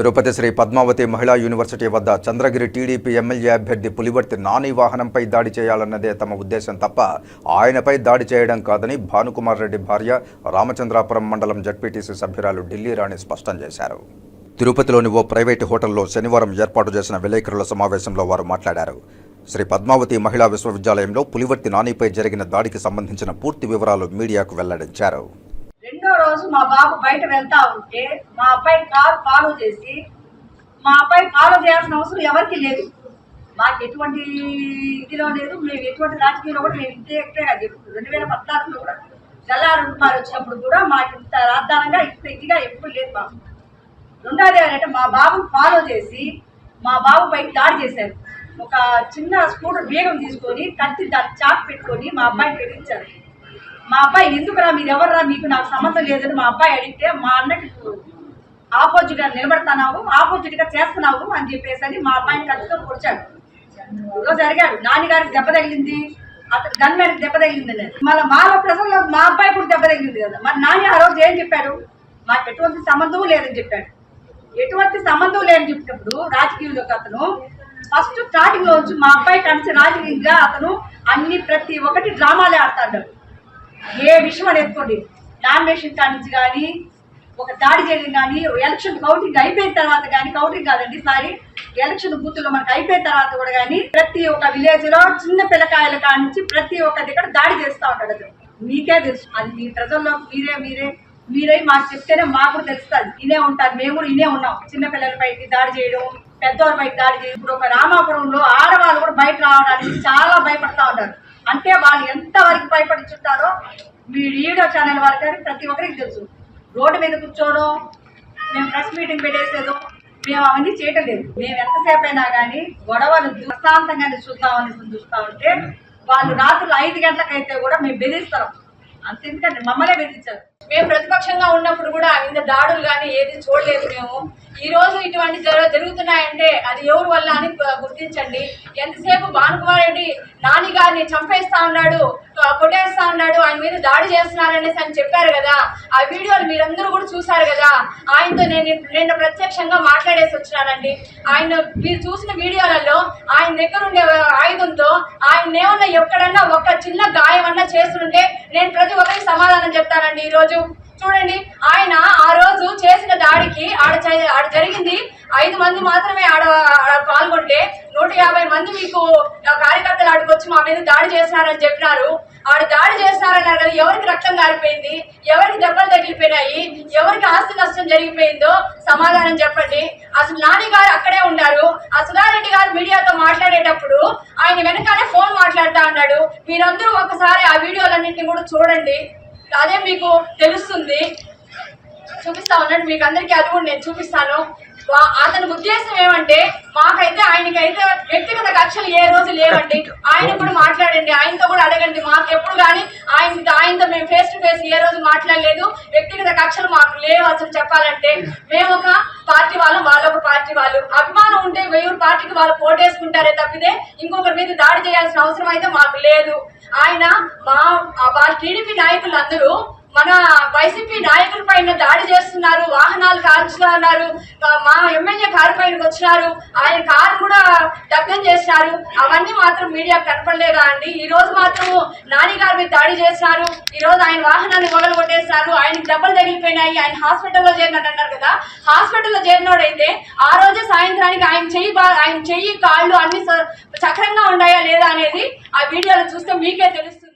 తిరుపతి శ్రీ పద్మావతి మహిళా యూనివర్సిటీ వద్ద Chandragiri TDP MLA అభ్యర్థి పులివర్తి నాని వాహనంపై దాడి చేయాలన్నదే తమ ఉద్దేశం తప్ప ఆయనపై దాడి చేయడం కాదని భానుకుమార్ రెడ్డి భార్య రామచంద్రాపురం మండలం జడ్పీటీసీ సభ్యురాలు ఢిల్లీ రాణి స్పష్టం చేశారు. తిరుపతిలోని ఓ ప్రైవేటు హోటల్లో శనివారం ఏర్పాటు చేసిన విలేకరుల సమావేశంలో వారు మాట్లాడారు. శ్రీ పద్మావతి మహిళా విశ్వవిద్యాలయంలో పులివర్తి నానిపై జరిగిన దాడికి సంబంధించిన పూర్తి వివరాలు మీడియాకు వెల్లడించారు. ఎనిమిదో రోజు మా బాబు బయట వెళ్తా ఉంటే మా అబ్బాయి కారు ఫాలో చేసి మా అబ్బాయి ఫాలో చేయాల్సిన అవసరం ఎవరికి లేదు. మాకు ఎటువంటి ఇదిలో లేదు మేము ఎటువంటి రాజకీయంలో కూడా మేము ఇంతే ఎక్కడే కాదు. రెండు వేల పద్నాలుగులో కూడా తెల్లారు రూపాయలు వచ్చినప్పుడు కూడా మాకు ఇంత రాద్దానంగా ఇంత ఇదిగా ఎప్పుడు లేదు మాకు. రెండోది ఏంటంటే మా బాబుని ఫాలో చేసి మా బాబు బయట దాడి చేశారు. ఒక చిన్న స్కూటర్ వేగం తీసుకొని కత్తి దాన్ని చాక్ పెట్టుకొని మా అబ్బాయిని పెట్టించారు మా అబ్బాయి ఎందుకురా మీరు ఎవర్రా? మీకు నాకు సంబంధం లేదని మా అబ్బాయి అడిగితే మా అన్నకి ఆపోజిట్గా నిలబడతానావు ఆపోజిట్గా చేస్తున్నావు అని చెప్పేసి అని మా అబ్బాయిని కత్తితో పొడిచాడు. ఈరోజు అడిగాడు నాన్నగారికి దెబ్బ తగిలింది అతను గన్ మీద దెబ్బ తగిలింది మళ్ళీ మాలో ప్రజల్లో మా అబ్బాయి కూడా దెబ్బ తగిలింది కదా. మరి నాని ఆ రోజు ఏం చెప్పాడు? మాకు ఎటువంటి సంబంధం లేదని చెప్పాడు. ఎటువంటి సంబంధం లేదని చెప్పినప్పుడు రాజకీయంలోకి అతను ఫస్ట్ స్టార్టింగ్లో మా అబ్బాయి కలిసి రాజకీయంగా అతను అన్ని ప్రతి ఒక్కటి డ్రామాలే ఆడతాడు. ఏ విషయం అని ఎత్తుకోండి నామినేషన్ కాడి నుంచి కానీ ఒక దాడి చేయడం కానీ ఎలక్షన్ కౌంటింగ్ అయిపోయిన తర్వాత కానీ కౌంటింగ్ కాదండి సారీ ఎలక్షన్ బూత్ మనకు మనకి అయిపోయిన తర్వాత కూడా కానీ ప్రతి ఒక్క విలేజ్లో చిన్న పిల్లకాయల కానించి నుంచి ప్రతి ఒక్క దగ్గర దాడి చేస్తూ ఉంటాడు మీకే తెలుసు. అది మీ ప్రజల్లో మీరే మీరే మీరే మాకు చెప్తేనే మాకు తెలుస్తుంది. ఇనే ఉంటారు మేము కూడా ఇనే ఉన్నాం. చిన్న పిల్లలపైకి దాడి చేయడం పెద్దవాళ్ళపైకి దాడి చేయడం. ఇప్పుడు ఒక రామాపురంలో ఆడవాళ్ళు కూడా బయట రావడానికి చాలా భయపడతా ఉంటారు అంటే వాళ్ళు ఎంత వరకు భయపడించుంటారో మీ వీడియో ఛానల్ వారికి కానీ ప్రతి ఒక్కరికి తెలుసు. రోడ్డు మీద కూర్చోవడం మేము ప్రెస్ మీటింగ్ పెట్టేసేదో మేము అవన్నీ చేయటం లేదు. మేము ఎంతసేపు అయినా కానీ గొడవలు ప్రశాంతంగానే చూద్దామని చూస్తా ఉంటే వాళ్ళు రాత్రులు ఐదు గంటలకైతే కూడా మేము బెదిరిస్తాం. అంత ఎందుకంటే మమ్మల్నే బెదిరించారు. మేము ప్రతిపక్షంగా ఉన్నప్పుడు కూడా ఇంత దాడులు కానీ ఏది చూడలేదు మేము. ఈ రోజు ఇటువంటి జర జరుగుతున్నాయంటే అది ఎవరి వల్ల అని గుర్తించండి. ఎంతసేపు భానుకుమార్ రెడ్డి నాని గారిని చంపేస్తా ఉన్నాడు ఆ, కొట్టేస్తా ఉన్నాడు ఆయన మీద దాడి చేస్తున్నారనేసి అని చెప్పారు కదా. ఆ వీడియోలు మీరందరూ కూడా చూశారు కదా. ఆయనతో నేను నిన్న ప్రత్యక్షంగా మాట్లాడేసి వచ్చినానండి. ఆయన మీరు చూసిన వీడియోలలో ఆయన దగ్గర ఉండే ఆయుధంతో ఆయన ఏమన్నా ఎక్కడన్నా ఒక చిన్న గాయం అన్నా చేస్తుంటే నేను ప్రతి ఒక్కరికి సమాధానం చెప్తానండి ఈరోజు. చూడండి ఆయన ఆ రోజు చేసిన దాడికి ఆడ ఆడ జరిగింది. ఐదు మంది మాత్రమే ఆడ పాల్గొంటే నూట యాభై మంది మీకు కార్యకర్తలు ఆడికి వచ్చి మా మీద దాడి చేస్తున్నారని చెప్పినారు. ఆడు దాడి చేస్తున్నారన్నారు కదా ఎవరికి రక్తం కారిపోయింది? ఎవరికి దెబ్బలు తగిలిపోయినాయి? ఎవరికి ఆస్తి నష్టం జరిగిపోయిందో సమాధానం చెప్పండి. అసలు నాని గారు అక్కడే ఉన్నారు. ఆ సుధారెడ్డి గారు మీడియాతో మాట్లాడేటప్పుడు ఆయన వెనకాలే ఫోన్ మాట్లాడుతా అన్నాడు మీరందరూ ఒకసారి ఆ వీడియోలన్నింటినీ కూడా చూడండి. అదే మీకు తెలుస్తుంది. చూపిస్తా ఉన్నాడు. మీకు అందరికీ అది కూడా నేను చూపిస్తాను. అతని ఉద్దేశం ఏమంటే మాకైతే ఆయనకైతే వ్యక్తిగత కక్షలు ఏ రోజు లేవండి. ఆయన కూడా మాట్లాడండి. ఆయనతో కూడా అడగండి. మాకు ఎప్పుడు కానీ ఆయన ఆయనతో మేము ఫేస్ టు ఫేస్ ఏ రోజు మాట్లాడలేదు. వ్యక్తిగత కక్షలు మాకు లేవు అసలు చెప్పాలంటే. మేము ఒక పార్టీ వాళ్ళం వాళ్ళు ఒక పార్టీ వాళ్ళు. అభిమానం ఉంటే వెయ్యూరు పార్టీకి వాళ్ళు పోటేసుకుంటారే తప్పితే ఇంకొకరి మీద దాడి చేయాల్సిన అవసరం అయితే మాకు లేదు. ఆయన మా వాళ్ళ టీడీపీ నాయకులు అందరూ మన వైసీపీ నాయకుల పైన దాడి చేస్తున్నారు వాహనాలు కాల్చుతున్నారు మా ఎమ్మెల్యే కారు పైనకి వచ్చినారు. ఆయన కారు కూడా దగ్ధం చేసినారు. అవన్నీ మాత్రం మీడియా కనపడలేదా అండి? ఈ రోజు మాత్రం నాని గారి మీద దాడి చేసినారు. ఈ రోజు ఆయన వాహనాన్ని మొగలు కొట్టేసినారు. ఆయనకి దెబ్బలు తగిలిపోయినాయి. ఆయన హాస్పిటల్లో చేరినట్టు అన్నారు కదా. హాస్పిటల్లో చేరినోడైతే ఆ రోజే సాయంత్రానికి ఆయన చెయ్యి ఆయన చెయ్యి కాళ్ళు అన్ని స- సక్రంగా ఉన్నాయా లేదా అనేది ఆ వీడియోలో చూస్తే మీకే తెలుస్తుంది.